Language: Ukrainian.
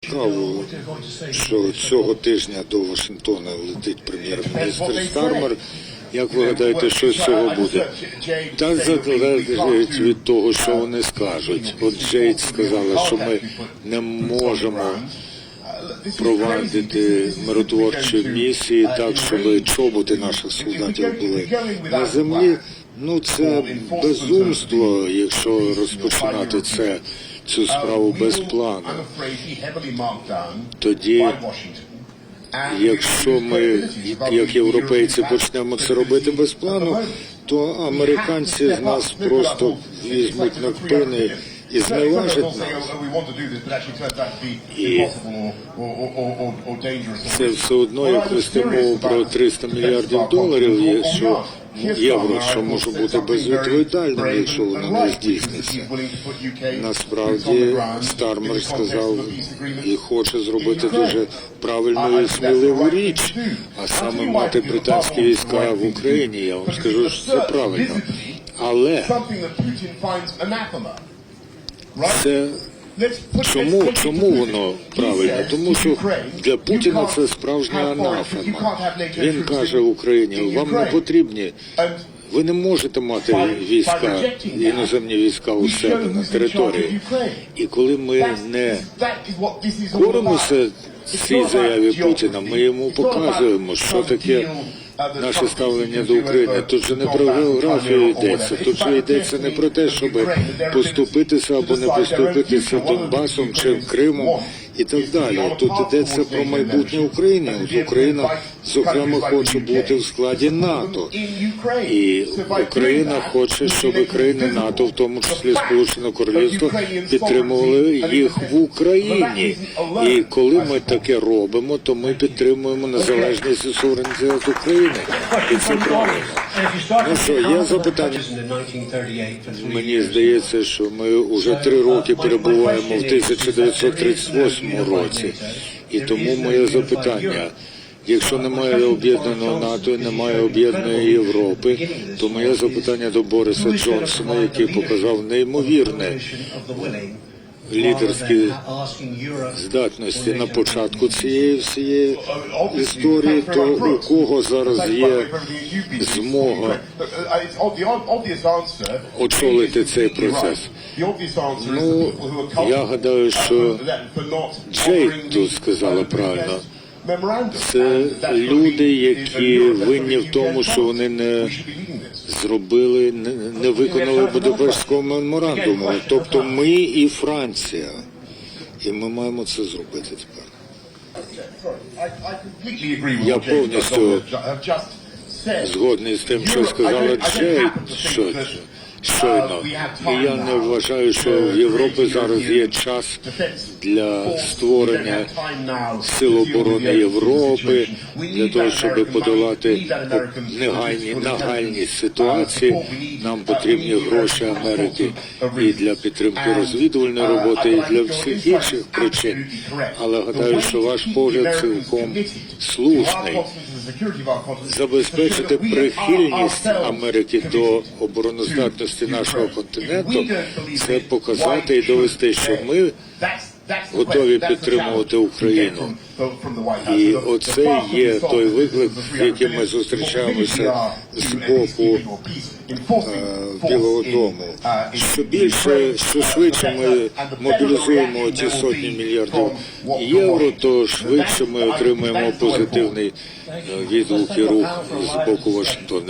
Цікаво, що цього тижня до Вашингтона летить прем'єр-міністр Стармер. Як ви гадаєте, що з цього буде? Та залежить від того, що вони скажуть. От Джейд сказала, що ми не можемо провадити миротворчі місії так, щоб чоботи наших солдатів були на землі. Ну це безумство, якщо розпочинати це цю справу без плану. Тоді, якщо ми, як європейці, почнемо це робити без плану, то американці з нас просто візьмуть на кпини і зневажать нас. І це все одно, як вести мову про 300 мільярдів доларів, якщо євро, що може бути безвідповідальним, якщо воно не здійсниться. Насправді Стармер сказав і хоче зробити дуже правильну і сміливу річ, а саме мати британські війська в Україні. Я вам скажу, що це правильно. Але це Чому, чому воно правильно? Тому що для Путіна це справжня анафема. Він каже Україні, вам не потрібні. Ви не можете мати війська, іноземні війська у себе на території. І коли ми не коримося цій заяві Путіна, ми йому показуємо, що таке наше ставлення до України. Тут же не про географію йдеться, тут же йдеться не про те, щоб поступитися або не поступитися Донбасом чи Кримом і так далі. Тут йдеться про майбутнє України. От Україна, зокрема, хоче бути в складі НАТО. І Україна хоче, щоб країни НАТО, в тому числі Сполучене Королівство, підтримували їх в Україні. І коли ми таке робимо, то ми підтримуємо незалежність і суверенітет України. І це правильно. Ну що, є запитання? Мені здається, що ми вже три роки перебуваємо в 1938 році, і тому моє запитання. Якщо немає об'єднаного НАТО і немає об'єднаної Європи, то моє запитання до Бориса Джонсона, який показав неймовірне лідерські здатності на початку цієї всієї історії, то у кого зараз є змога очолити цей процес? Ну, я гадаю, що Джейд тут сказала правильно. Це люди, які винні в тому, що вони не зробили, не, не виконали Будапештського меморандуму. Тобто ми і Франція. І ми маємо це зробити тепер. Я повністю Згодний з тим, що сказала Джейд, що щойно. І я не вважаю, що в Європі зараз є час для створення сил оборони Європи для того, щоб подолати негайні нагальні ситуації. Нам потрібні гроші Америки і для підтримки розвідувальної роботи, і для всіх інших причин. Але гадаю, що ваш погляд цілком слушний. Забезпечити прихильність Америки до обороноздатності нашого континенту. Це показати і довести, що ми готові підтримувати Україну. І оце є той виклик, яким ми зустрічаємося з боку е, Білого Дому. Що більше, що швидше ми мобілізуємо ці сотні мільярдів євро, то швидше ми отримаємо позитивний е, відгук і рух з боку Вашингтона.